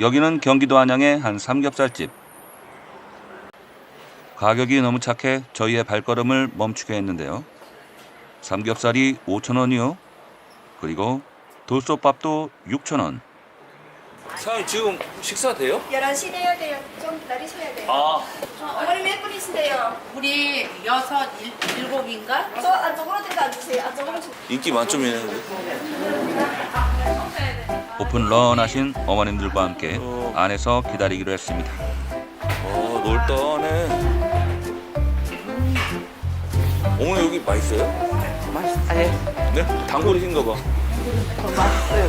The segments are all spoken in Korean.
여기는 경기도 안양의 한 삼겹살집. 가격이 너무 착해 저희의 발걸음을 멈추게 했는데요. 삼겹살이 5,000원이요. 그리고 돌솥밥도 6,000원. 사장님 지금 식사 돼요? 11시 돼야 돼요. 좀 기다리셔야 돼요. 아 어, 어머니 몇 분이신데요? 우리 여섯, 일, 일곱인가? 저 안쪽으로 좀 앉으세요. 안쪽으로 좀. 인기 만점이네 오픈런 하신 어머님들과 함께 안에서 기다리기로 했습니다. 어 넓다네 어머니 여기 맛있어요? 맛있다. 예. 네? 단골이신가 봐 맛있어요.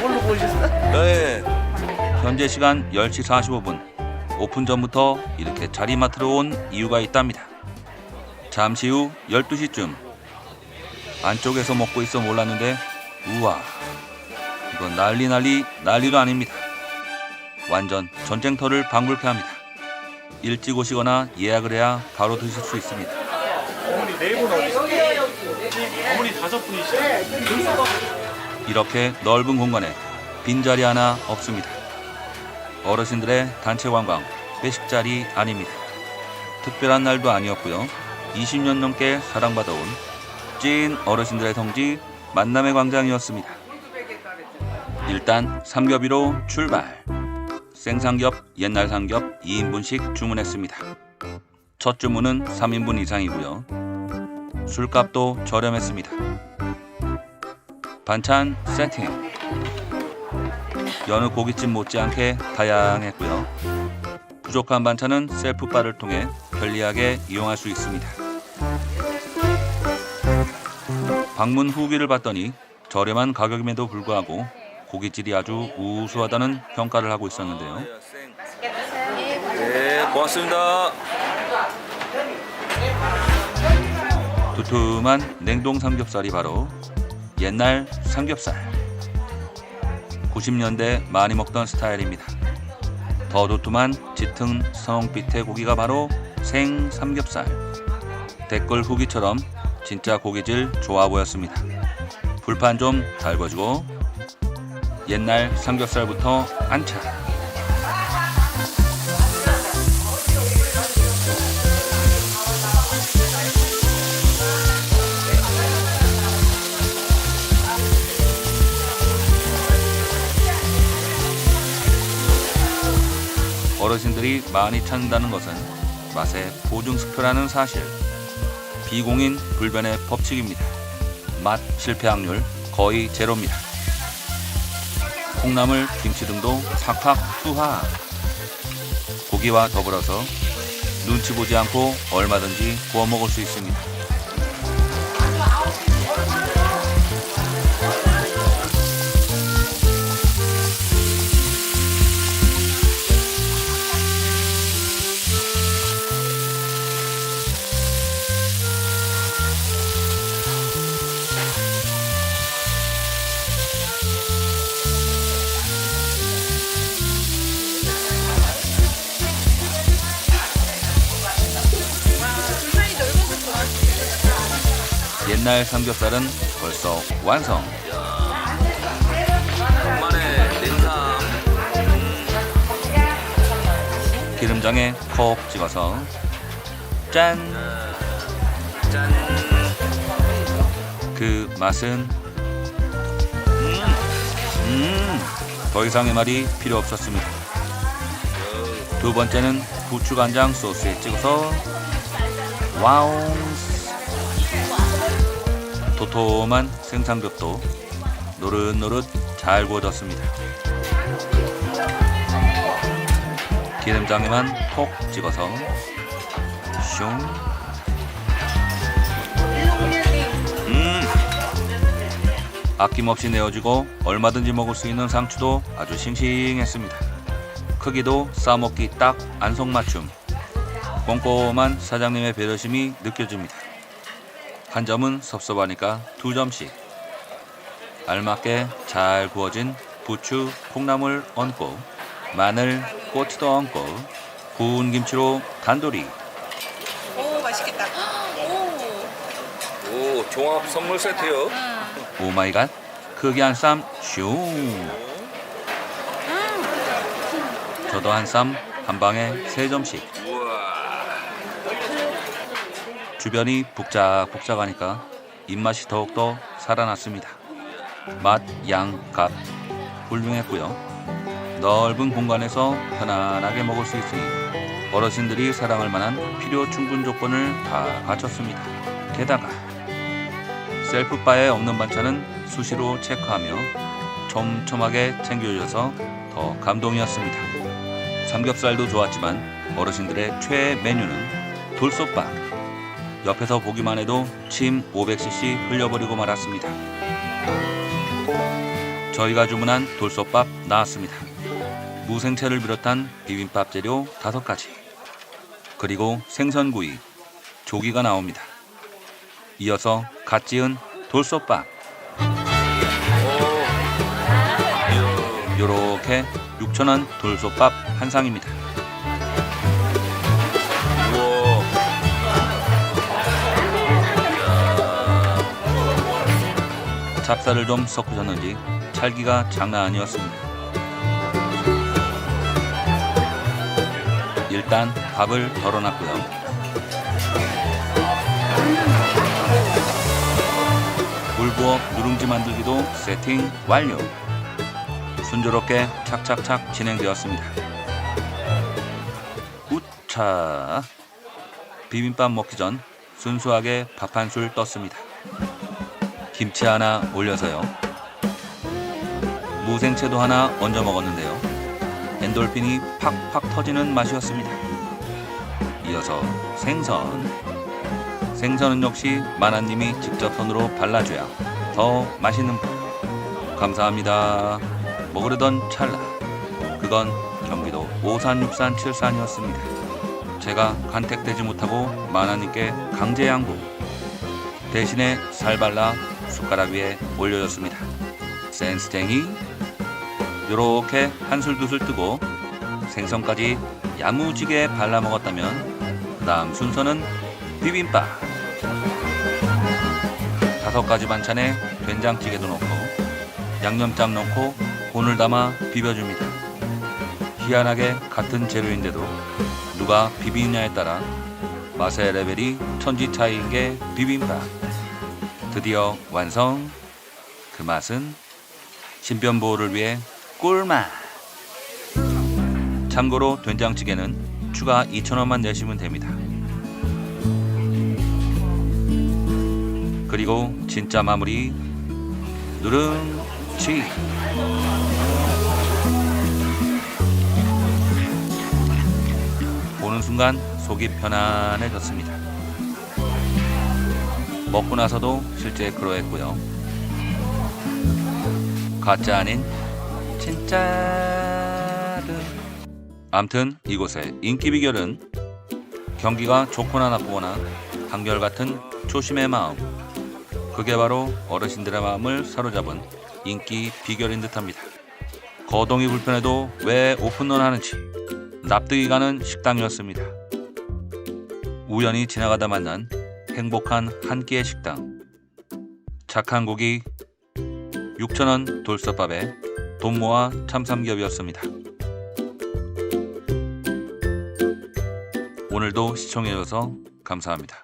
모르고 오셨어? 네. 현재 시간 10시 45분. 오픈 전부터 이렇게 자리 맡으로 온 이유가 있답니다. 잠시 후 12시쯤 안쪽에서 먹고 있어 몰랐는데 우와 이건 난리 난리 난리도 아닙니다. 완전 전쟁터를 방불케 합니다. 일찍 오시거나 예약을 해야 바로 드실 수 있습니다. 어머니 네분 어디? 어머니 다섯 분이시죠? 이렇게 넓은 공간에 빈자리 하나 없습니다. 어르신들의 단체 관광 회식 자리 아닙니다. 특별한 날도 아니었고요. 20년 넘게 사랑받아온 찐 어르신들의 성지 만남의 광장이었습니다. 일단 삼겹이로 출발. 생삼겹, 옛날 삼겹 2인분씩 주문했습니다. 첫 주문은 3인분 이상이고요. 술값도 저렴했습니다. 반찬 세팅. 여느 고깃집 못지않게 다양했고요. 부족한 반찬은 셀프바를 통해 편리하게 이용할 수 있습니다. 방문 후기를 봤더니 저렴한 가격임에도 불구하고 고깃질이 아주 우수하다는 평가를 하고 있었는데요. 네 고맙습니다 두툼한 냉동 삼겹살이 바로 옛날 삼겹살. 90년대 많이 먹던 스타일입니다. 더 두툼한 짙은 선홍빛의 고기가 바로 생 삼겹살. 댓글 후기처럼 진짜 고기질 좋아 보였습니다. 불판 좀 달궈주고 옛날 삼겹살부터 안차. 어르신들이 많이 찾는다는 것은 맛의 보증수표라는 사실. 비공인 불변의 법칙입니다. 맛 실패 확률 거의 제로입니다. 콩나물, 김치 등도 팍팍 투하. 고기와 더불어서 눈치 보지 않고 얼마든지 구워 먹을 수 있습니다. 옛날 삼겹살은 벌써 완성. 기름장에 콕 찍어서 짠. 짠 그 맛은 음, 더 이상의 말이 필요 없었습니다. 두 번째는 부추간장 소스에 찍어서 와우 도톰한 생삼겹도 노릇노릇 잘 구워졌습니다. 기름장에만 톡 찍어서 슝 음 아낌없이 내어주고 얼마든지 먹을 수 있는 상추도 아주 싱싱했습니다. 크기도 싸먹기 딱 안성맞춤. 꼼꼼한 사장님의 배려심이 느껴집니다. 한 점은 섭섭하니까 두 점씩. 알맞게 잘 구워진 부추, 콩나물 얹고 마늘, 고추도 얹고 구운 김치로 단돌이. 오, 맛있겠다. 오, 오, 종합 선물 세트요. 오 마이 갓 크게 한 쌈 슝. 저도 한 쌈, 한 방에 세 점씩. 주변이 북작북작하니까 입맛이 더욱더 살아났습니다. 맛, 양, 값 훌륭했고요. 넓은 공간에서 편안하게 먹을 수 있으니 어르신들이 사랑할 만한 필요 충분 조건을 다 갖췄습니다. 게다가 셀프바에 없는 반찬은 수시로 체크하며 촘촘하게 챙겨줘서 더 감동이었습니다. 삼겹살도 좋았지만 어르신들의 최애 메뉴는 돌솥밥. 옆에서 보기만 해도 침 500cc 흘려버리고 말았습니다. 저희가 주문한 돌솥밥 나왔습니다. 무생채를 비롯한 비빔밥 재료 5가지. 그리고 생선구이, 조기가 나옵니다. 이어서 갓 지은 돌솥밥. 요렇게 6,000원 돌솥밥 한 상입니다. 찹쌀을 좀 섞으셨는지 찰기가 장난 아니었습니다. 일단 밥을 덜어놨고요. 물 부어 누룽지 만들기도 세팅 완료. 순조롭게 착착착 진행되었습니다. 우차 비빔밥 먹기 전 순수하게 밥 한 술 떴습니다. 김치 하나 올려서요. 무생채도 하나 얹어 먹었는데요. 엔돌핀이 팍팍 터지는 맛이었습니다. 이어서 생선. 생선은 역시 마나님이 직접 손으로 발라줘야 더 맛있는 법. 감사합니다. 먹으려던 찰나. 그건 경기도 오산 육산 칠산이었습니다. 제가 간택되지 못하고 마나님께 강제 양보. 대신에 살 발라 숟가락 위에 올려줬습니다. 센스쟁이 요렇게 한술 두술 뜨고 생선까지 야무지게 발라 먹었다면 다음 순서는 비빔밥 다섯 가지 반찬에 된장찌개도 넣고 양념장 넣고 본을 담아 비벼줍니다. 희한하게 같은 재료인데도 누가 비비냐에 따라 맛의 레벨이 천지 차이인 게 비빔밥. 드디어 완성. 그 맛은 신변 보호를 위해 꿀맛. 참고로 된장찌개는 추가 2,000원만 내시면 됩니다. 그리고 진짜 마무리 누룽지. 보는 순간 속이 편안해졌습니다. 먹고 나서도 실제 그러했고요. 가짜 아닌 진짜를. 암튼 이곳의 인기 비결은 경기가 좋거나 나쁘거나 한결같은 초심의 마음. 그게 바로 어르신들의 마음을 사로잡은 인기 비결인 듯합니다. 거동이 불편해도 왜 오픈런 하는지 납득이 가는 식당이었습니다. 우연히 지나가다 만난 행복한 한 끼의 식당. 착한 고기 6,000원 돌솥밥에 돈 모아 참삼겹이었습니다. 오늘도 시청해주셔서 감사합니다.